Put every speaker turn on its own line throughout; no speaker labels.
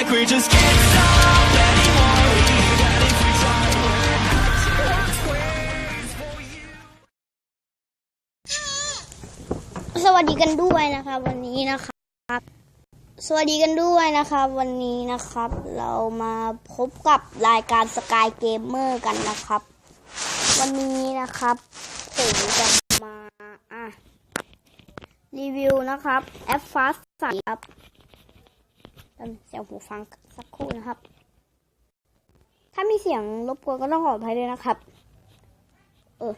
like we just can't stop anymore. Even if we try, we're not squares for you.
สวัสดีกันด้วยนะครับวันนี้นะครับ สวัสดีกันด้วยนะครับ วันนี้นะครับ เรามาพบกับรายการสกายเกมเมอร์กันนะครับ วันนี้นะครับผมจะมาอะรีวิวนะครับแอปฟาสใสครับ เสียงหูฟังสักครู่นะครับ ถ้ามีเสียงรบกวนก็ต้องขออภัยด้วยนะครับ เออ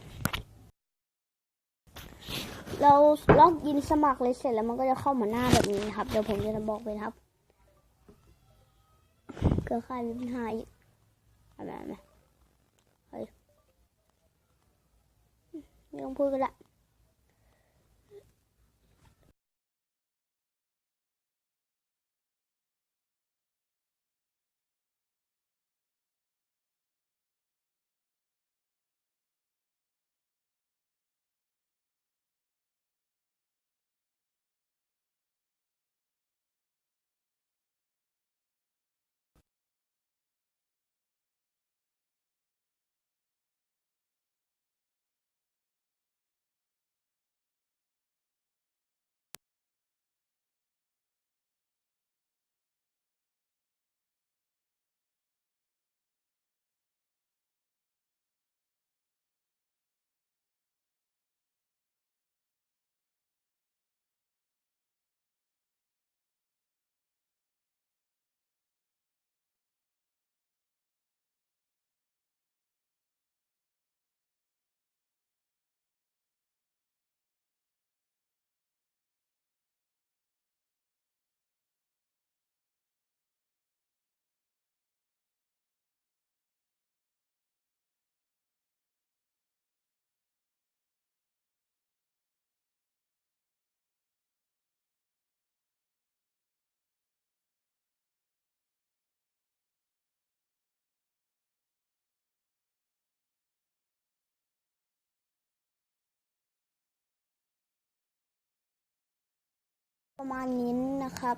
เราล็อกอินสมัครเลยเสร็จแล้วมันก็จะเข้ามาหน้าแบบนี้นะครับ เดี๋ยวผมจะบอกไปครับเครือข่ายมีปัญหาอีกอะไรนะเฮ้ยไม่ต้องพูดก็ได้ ประมาณนี้นะครับ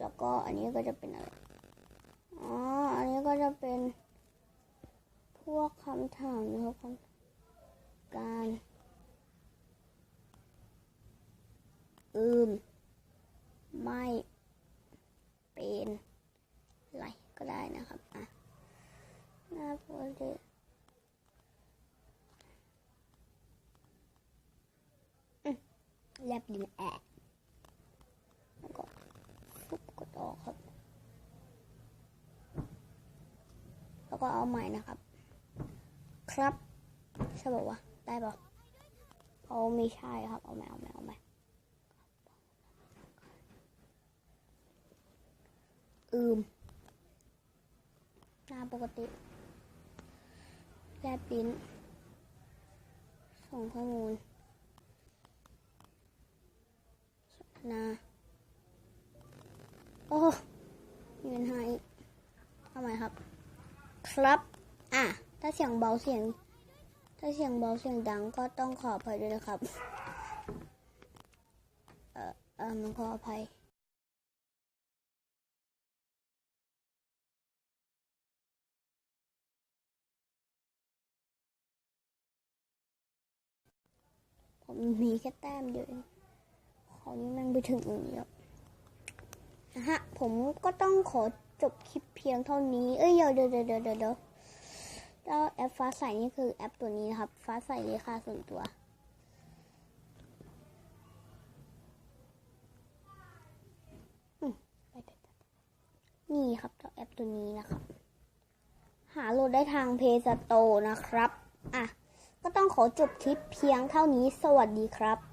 แล้วก็อันนี้ก็จะเป็นอะไร อ๋อ อันนี้ก็จะเป็น พวกคำถามนะครับการอืม ไม่เป็นไรก็ได้นะครับ อะหน้าโปรเจกต์แลบลิ้นแอะแล้วก็ฟุบกดออกครับ แล้วก็เอาใหม่นะครับ ครับใช่ป่าวะได้ป่ะเอาไม่ใช่ครับ เอาใหม่เอาใหม่เอาใหม่อืมหน้าปกติแลบลิ้นส่งข้อมูลนทนาโอ้มีปัญหาอีกทำไมครับ ครับ อะ ถ้าเสียงเบาเสียง ถ้าเสียงเบาเสียงดังก็ต้องขออภัยด้วยนะครับ เอ่อเอ่อมันขออภัยผมมีแค่แต้มเดียวเองขอนี้มันไปถึงตรงนี้แล้วนะฮะ ผมก็ต้องขอ จบคลิปเพียงเท่านี้ เอ้ยเดี๋ยวเดี๋ยวเดี๋ยวเดี๋ยวเดี๋ยวแล้วแอปฟ้าใสนี่คือแอปตัวนี้นะครับ ฟ้าใสเลขาส่วนตัวนี่ครับเจ้าแอปตัวนี้นะครับ หาโหลดได้ทางเพจสโตนะครับ อะ ก็ต้องขอจบคลิปเพียงเท่านี้สวัสดีครับ